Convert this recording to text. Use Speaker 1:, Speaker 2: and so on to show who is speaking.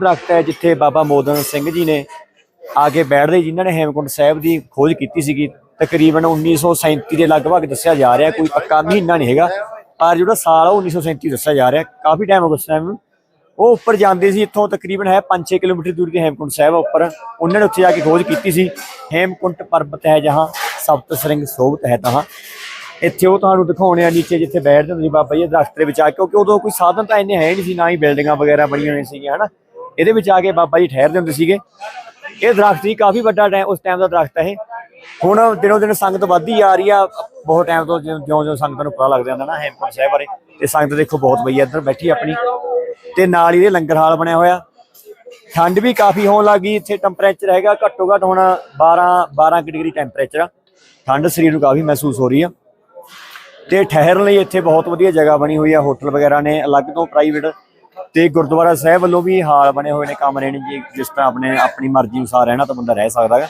Speaker 1: ਦਰਖਤ ਹੈ ਜਿੱਥੇ ਬਾਬਾ ਮੋਦਨ ਸਿੰਘ ਜੀ ਨੇ ਆ ਕੇ ਬੈਠਦੇ ਜਿਨ੍ਹਾਂ ਨੇ ਹੇਮਕੁੰਟ ਸਾਹਿਬ ਦੀ ਖੋਜ ਕੀਤੀ ਸੀਗੀ। ਤਕਰੀਬਨ 1937 ਦੇ ਲਗਭਗ ਦੱਸਿਆ ਜਾ ਰਿਹਾ, ਕੋਈ ਪੱਕਾ ਮਹੀਨਾ ਨਹੀਂ ਹੈਗਾ, ਪਰ ਜਿਹੜਾ ਸਾਲ ਆ ਉਹ 1937 ਦੱਸਿਆ ਜਾ ਰਿਹਾ। ਕਾਫੀ ਟਾਈਮ ਹੋ ਗਿਆ ਉਸ ਟਾਈਮ ਉਹ ਉੱਪਰ ਜਾਂਦੇ ਸੀ, ਇੱਥੋਂ ਤਕਰੀਬਨ ਹੈ 5-6 ਕਿਲੋਮੀਟਰ ਦੂਰੀ ਤੇ ਹੇਮਕੁੰਟ ਸਾਹਿਬ ਆ ਉੱਪਰ। ਉਹਨਾਂ ਨੇ ਉੱਥੇ ਜਾ ਕੇ ਖੋਜ ਕੀਤੀ ਸੀ। ਹੇਮਕੁੰਟ ਪਰਬਤ ਹੈ ਜਹਾਂ ਸਪਤ ਸ੍ਰਿੰਗ ਸੋਭਤ ਹੈ ਤਹਾਂ। ਇੱਥੇ ਉਹ ਤੁਹਾਨੂੰ ਦਿਖਾਉਣੇ ਆ ਨੀਚੇ ਜਿੱਥੇ ਬੈਠਦੇ ਹੁੰਦੇ ਸੀ ਬਾਬਾ ਜੀ ਇਹ ਦਰਖਤ ਦੇ ਵਿੱਚ ਆ ਕਿਉਂਕਿ ਉਦੋਂ ਕੋਈ ਸਾਧਨ ਤਾਂ ਇੰਨੇ ਹੈ ਨਹੀਂ ਸੀ, ਨਾ ਹੀ ਬਿਲਡਿੰਗਾਂ ਵਗੈਰਾ ਬਣੀਆਂ ਹੋਈਆਂ ਸੀਗੀਆਂ, ਹਨਾ। ਇਹਦੇ ਵਿੱਚ ਆ ਕੇ ਬਾਬਾ ਜੀ ਠਹਿਰਦੇ ਹੁੰਦੇ ਸੀਗੇ। ਇਹ ਦਰਖਤ ਜੀ ਕਾਫੀ ਵੱਡਾ ਟਾਈਮ ਉਸ ਟਾਈਮ ਦਾ ਦਰਖਤ ਹੈ ਇਹ। ਹੁਣ ਦਿਨੋਂ ਦਿਨ ਸੰਗਤ ਵੱਧਦੀ ਆ ਰਹੀ ਆ। ਬਹੁਤ ਟਾਈਮ ਤੋਂ ਜਿਉਂ ਜਿਉਂ ਜਿਉਂ ਸੰਗਤਾਂ ਨੂੰ ਪਤਾ ਲੱਗ ਜਾਂਦਾ ਨਾ ਹੇਮਕੁੰਟ ਸਾਹਿਬ ਬਾਰੇ। ਤੇ ਸੰਗਤ ਦੇਖੋ ਬਹੁਤ ਪਈ ਇੱਧਰ ਬੈਠੀ ਆਪਣੀ। ਤੇ ਨਾਲ ਹੀ ਇਹਦੇ ਲੰਗਰ ਹਾਲ ਬਣਿਆ ਹੋਇਆ। ਠੰਡ ਵੀ ਕਾਫੀ ਹੋਣ ਲੱਗੀ ਇੱਥੇ ਟੈਂਪਰੇਚਰ ਹੈਗਾ ਘੱਟੋ ਘੱਟ ਹੁਣ 12 12 ਕੁ ਡਿਗਰੀ ਟੈਂਪਰੇਚਰ ਆ। ਠੰਡ ਸਰੀਰ ਨੂੰ ਕਾਫੀ ਮਹਿਸੂਸ ਹੋ ਰਹੀ ਆ। ਤੇ ਠਹਿਰਨ ਲਈ ਇੱਥੇ ਬਹੁਤ ਵਧੀਆ ਜਗ੍ਹਾ ਬਣੀ ਹੋਈ ਆ। ਹੋਟਲ ਵਗੈਰਾ ਨੇ ਅਲੱਗ ਤੋਂ ਪ੍ਰਾਈਵੇਟ ਤੇ ਗੁਰਦੁਆਰਾ ਸਾਹਿਬ ਵੱਲੋਂ ਵੀ ਹਾਲ ਬਣੇ ਹੋਏ ਨੇ ਕਮਰੇ ਨੇ ਜੀ, ਜਿਸ ਤਰ੍ਹਾਂ ਆਪਣੇ ਆਪਣੀ ਮਰਜ਼ੀ ਅਨੁਸਾਰ ਰਹਿਣਾ ਤਾਂ ਬੰਦਾ ਰਹਿ ਸਕਦਾ ਹੈ।